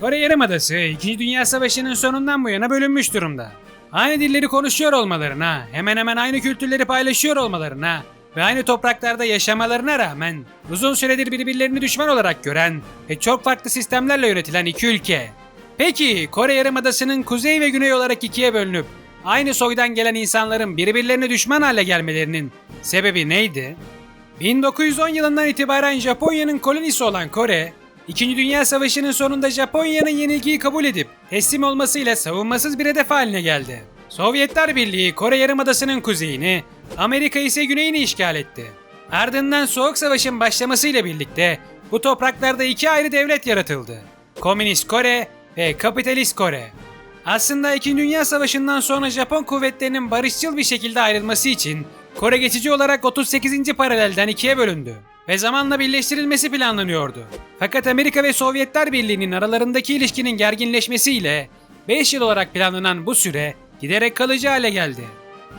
Kore Yarımadası 2. Dünya Savaşı'nın sonundan bu yana bölünmüş durumda. Aynı dilleri konuşuyor olmalarına, hemen hemen aynı kültürleri paylaşıyor olmalarına ve aynı topraklarda yaşamalarına rağmen uzun süredir birbirlerini düşman olarak gören ve çok farklı sistemlerle yönetilen iki ülke. Peki Kore Yarımadası'nın kuzey ve güney olarak ikiye bölünüp aynı soydan gelen insanların birbirlerine düşman hale gelmelerinin sebebi neydi? 1910 yılından itibaren Japonya'nın kolonisi olan Kore, İkinci Dünya Savaşı'nın sonunda Japonya'nın yenilgiyi kabul edip teslim olmasıyla savunmasız bir hedef haline geldi. Sovyetler Birliği Kore Yarımadası'nın kuzeyini, Amerika ise güneyini işgal etti. Ardından Soğuk Savaş'ın başlamasıyla birlikte bu topraklarda iki ayrı devlet yaratıldı. Komünist Kore ve Kapitalist Kore. Aslında 2. Dünya Savaşı'ndan sonra Japon kuvvetlerinin barışçıl bir şekilde ayrılması için Kore geçici olarak 38. paralelden ikiye bölündü ve zamanla birleştirilmesi planlanıyordu. Fakat Amerika ve Sovyetler Birliği'nin aralarındaki ilişkinin gerginleşmesiyle 5 yıl olarak planlanan bu süre giderek kalıcı hale geldi.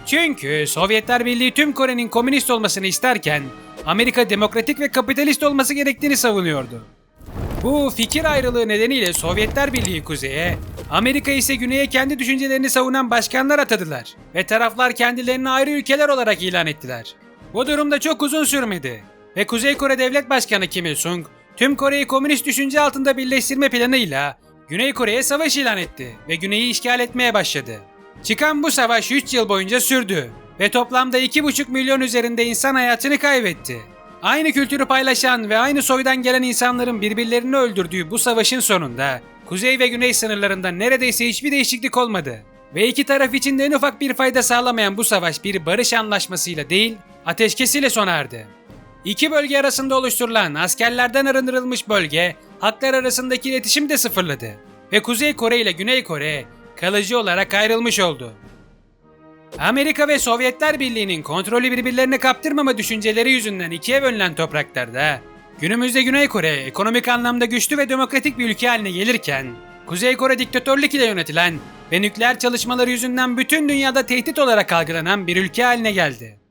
Çünkü Sovyetler Birliği tüm Kore'nin komünist olmasını isterken Amerika demokratik ve kapitalist olması gerektiğini savunuyordu. Bu fikir ayrılığı nedeniyle Sovyetler Birliği kuzeye, Amerika ise güneye kendi düşüncelerini savunan başkanlar atadılar ve taraflar kendilerini ayrı ülkeler olarak ilan ettiler. Bu durumda çok uzun sürmedi ve Kuzey Kore Devlet Başkanı Kim Il-sung tüm Kore'yi komünist düşünce altında birleştirme planıyla Güney Kore'ye savaş ilan etti ve Güney'i işgal etmeye başladı. Çıkan bu savaş 3 yıl boyunca sürdü ve toplamda 2,5 milyon üzerinde insan hayatını kaybetti. Aynı kültürü paylaşan ve aynı soydan gelen insanların birbirlerini öldürdüğü bu savaşın sonunda kuzey ve güney sınırlarında neredeyse hiçbir değişiklik olmadı. Ve iki taraf için de en ufak bir fayda sağlamayan bu savaş bir barış anlaşmasıyla değil, ateşkesiyle sona erdi. İki bölge arasında oluşturulan askerlerden arındırılmış bölge, haklar arasındaki iletişim de sıfırladı. Ve Kuzey Kore ile Güney Kore kalıcı olarak ayrılmış oldu. Amerika ve Sovyetler Birliği'nin kontrolü birbirlerine kaptırmama düşünceleri yüzünden ikiye bölünen topraklarda, günümüzde Güney Kore ekonomik anlamda güçlü ve demokratik bir ülke haline gelirken, Kuzey Kore diktatörlük ile yönetilen ve nükleer çalışmaları yüzünden bütün dünyada tehdit olarak algılanan bir ülke haline geldi.